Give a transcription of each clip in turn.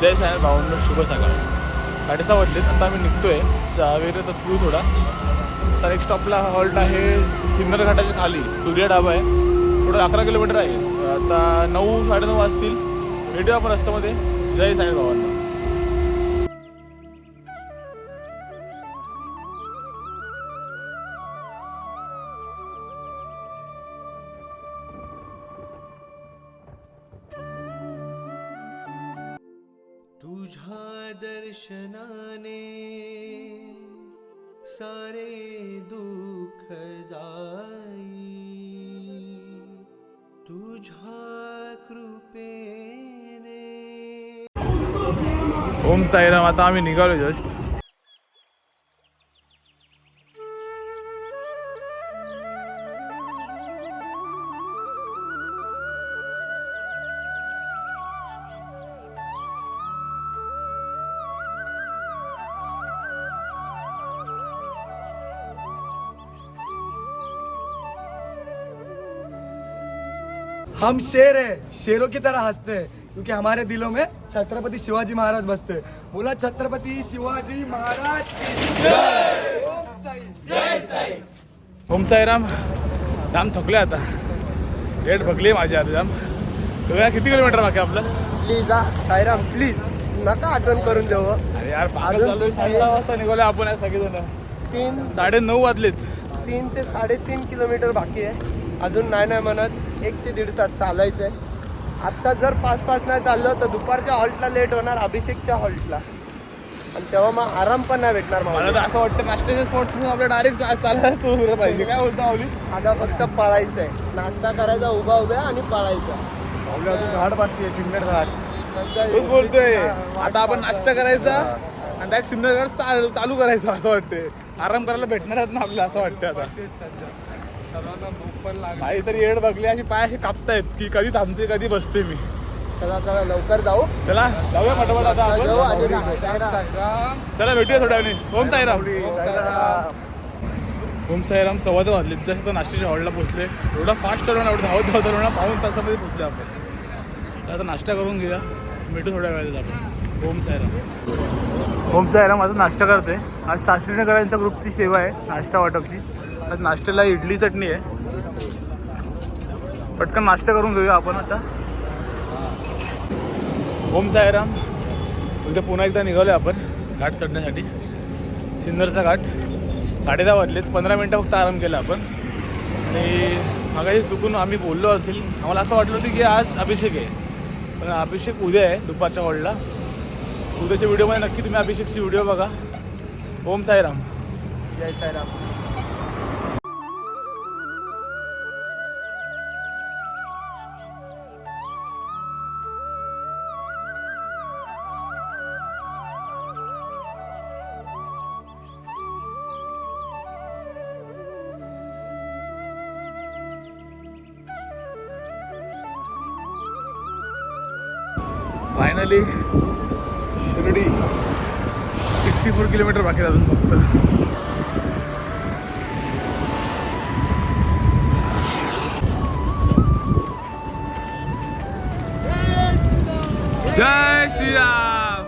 जय साहेब भावंड शुभ सकाळ. साडेसहा वाजलेत आता आम्ही निघतोय. चावेर तर तू थोडा. तर एक स्टॉपला हॉल्ट आहे सिन्नर घाटाच्या खाली. सूर्य डाबा आहे. थोडं अकरा किलोमीटर आहे. आता नऊ साडेनऊ वाजतील. भेटूया आपण रस्त्यामध्ये. जय साहेब भावांना दर्शनाने सारे दुःख जाई। तुझ्या कृपेने। ओम साईराम आता आम्ही निघालो जस्ट हम शेर है शेरों की तरह हंसते हैं क्योंकि हमारे दिलों में छत्रपति शिवाजी महाराज बसते हैं। बोला छत्रपति शिवाजी महाराज की जय। ओम साई। ओम साईराम। जाम थकले आता. डेट भगली माझी आता जाम बघा किती किलोमीटर बाकी आपलं? प्लीज हा साईराम प्लीज नका आठवण करून देऊ अरे यार साडेसहा वाजता निघाले आपण सगळेजण. तीन साडे नऊ वाजलेत. तीन ते साडेतीन किलोमीटर बाकी आहे. अजून नाही नाही म्हणत. एक ते दीड तास चालायचं आहे आत्ता जर फास्ट फास्ट नाही चाललं तर दुपारच्या हॉल्टला लेट होणार अभिषेकच्या हॉल्टला. आणि तेव्हा मग आराम पण नाही भेटणार मला तर असं वाटतं नाश्त्याच्या स्पॉट आपल्या डायरेक्ट चालायला सुरू केलं पाहिजे. काय बोलतो आवली आता फक्त पळायचं आहे नाश्ता करायचा उभा उभ्या आणि पळायचा. घाट बाकी आहे सिंगर घाट बोलतोय. आता आपण नाश्ता करायचा आणि डायरेक्ट सिंधुदुर्ग चालू चालू करायचं असं वाटतंय. आराम करायला भेटणार आहेत ना आपल्याला असं वाटतं आता. सर्वांना भूक पण लागली. काही तरी येड बघले अशी पाय असे कापतायत की कधी थांबते कधी बसते मी. चला चला लवकर जाऊ. चला जाऊया फटाफट आता आपण. चला भेटूया थोड्या वेळाने. ओम साईराम. ओम साईराम. सव्वा दहा वाजले जस्ट आता नाश्त्याच्या हॉलला पोहोचले. एवढा फास्ट चालवणार एवढं धावत धावत चालवणार पाऊन तासामध्ये पोहोचले आपण. तर आता नाश्ता करून घेऊया. भेटू थोड्या वेळात आपण. ओम साईराम. ओम साईराम आता नाश्ता करते आज शास्त्रीनगरांच्या ग्रुपची सेवा आहे नाश्ता वाटपची. आज नाश्त्याला इडली चटणी आहे. पटकन नाश्ता करून घेऊया आपण आता. ओम साईराम. उद्या पुन्हा एकदा निघालो आपण घाट चढण्यासाठी. सिन्नरचा घाट. साडे दहा वाजलेत. पंधरा मिनटं फक्त आराम केला आपण. आणि मागाशी चुकून आम्ही बोललो असेल. आम्हाला असं वाटलं होतं की आज अभिषेक आहे. पण अभिषेक उद्या आहे दुपारच्या वॉर्डला उद्याच्या व्हिडिओमध्ये नक्की तुम्ही अभिषेकची व्हिडिओ बघा. Om Sairam. Jai Sairam. Finally Shirdi. Sixty four kilometre बाकी अजून फक्त. जय श्रीराम.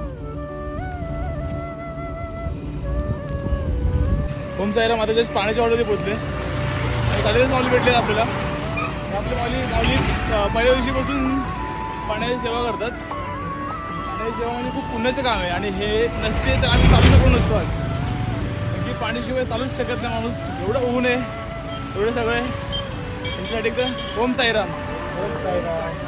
ओम साईराम आता जस्ट पाण्याच्या ऑर्डर पोचले आणि साडेदस माऊली भेटले आपल्याला. आपली माऊली माऊली पहिल्या दिवशीपासून पाण्याची सेवा करतात. पाण्याची सेवा म्हणजे खूप पुण्याचं काम आहे. आणि हे नसते तर आम्ही चालू शकलो नसतो आज. की पाणीशिवाय चालूच शकत नाही माणूस. एवढं ऊन आहे. एवढं सगळं आहे. त्यांच्यासाठी एकदम ओम साईराम. ओम साईराम.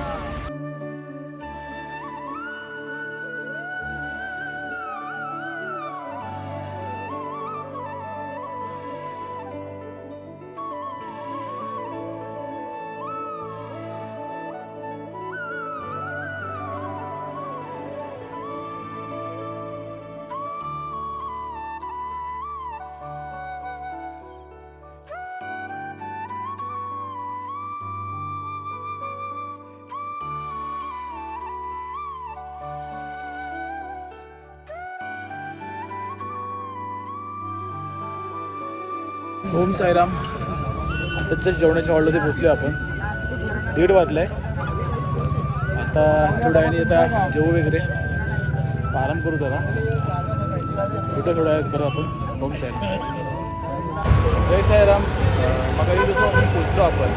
ओम साईराम. आताच्याच जेवणाच्या हॉलमध्ये पोचलो आपण. दीड वाजलाय. आता थोड्या वेळाने आता जेवू वगैरे. आराम करू जरा. भेटू थोडा वेळात आपण. ओम साईराम. जय साईराम. अं, मग जसं आपण पोचलो आपण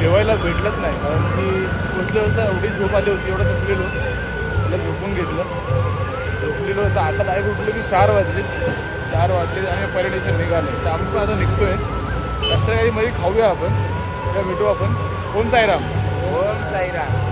जेवायला भेटलंच नाही. कारण की पोचलं असं एवढी झोप आली होती एवढं थकलेलो. त्याला झोपून घेतलं. उठलेलो तर आता डायरेक्ट उठलो की चार वाजले. चार वाजले आणि पहिल्या निघाले. तर आपण पण आता निघतोय. असं काही मध्ये खाऊया आपण. किंवा भेटू आपण. ओम साईराम. ओम साईराम.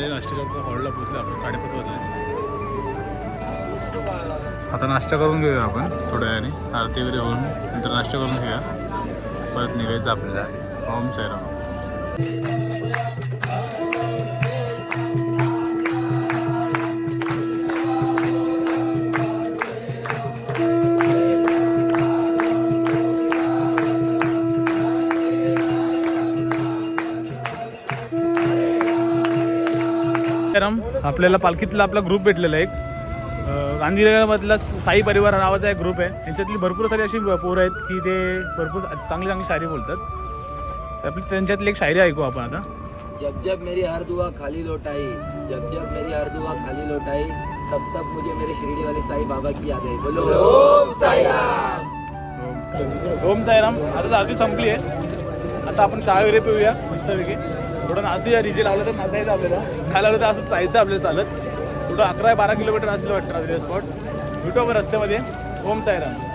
मला नाश्ता करतो हॉलला पोचले आपण साडेपाच वाजले. आता नाश्ता करून घेऊया आपण थोड्या वेळाने. आरती वगैरे होऊन नंतर नाश्ता करून घेऊया. परत निघायचं आपल्याला. ओम साईराम. आपल्याला पालखीतला आपला ग्रुप भेटलेला एक. गांधीनगरमधला साई परिवार नावाचा एक ग्रुप आहे. त्यांच्यातली भरपूर सारी अशी पोरं आहेत की ते भरपूर चांगली चांगली शायरी बोलतात. आपली त्यांच्यातली एक शायरी ऐकू आपण आता. जब जब मेरी हर दुआ खाली लौटाई जब जब मेरी हर दुआ खाली लौटाई तब तब मुझे मेरे शिरडी वाले साईं बाबा की याद। आई बोलो ओम ओम साईराम. आता आरती संपली आहे. आता आपण चहा वगैरे पिऊया. मस्तपैकी. थोडं नाचूया डीजे लावलं तर नाचायचं आपल्याला. काय लावलं तर असं जायचं आपल्याला चालत. थोडं अकरा बारा किलोमीटर असलं वाटतं रात्री स्पॉट भेटू आपण रस्त्यामध्ये. ओम सायराम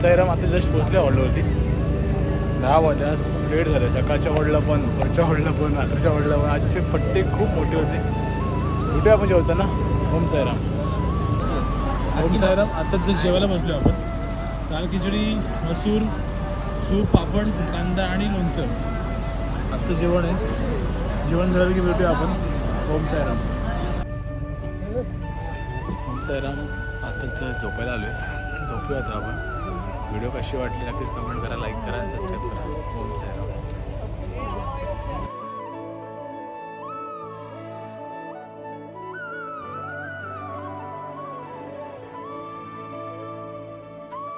साईराम आता जस्ट पोचले हॉलवरती दहा वाजा खूप लेट झाले. सकाळच्या हॉलला पण वरच्या हॉलला पण रात्रीच्या हॉलला पण. आजचे पट्टे खूप मोठे होते. भेटूया आपण जेवताना? ओम साईराम. ओम साईराम आता जस्ट जेवायला बसलो आपण. दाल खिचडी मसूर सूप पापड कांदा आणि लोणचं. आत्ता जेवण आहे. जेवण झालं की भेटूया आपण. ओम साईराम. ओम साईराम आताच झोपायला आलो आहे झोपूया आता आपण. व्हिडिओ कशी वाटली नक्कीच कमेंट करा लाईक करा सबस्क्राईब करा. ओम साईराम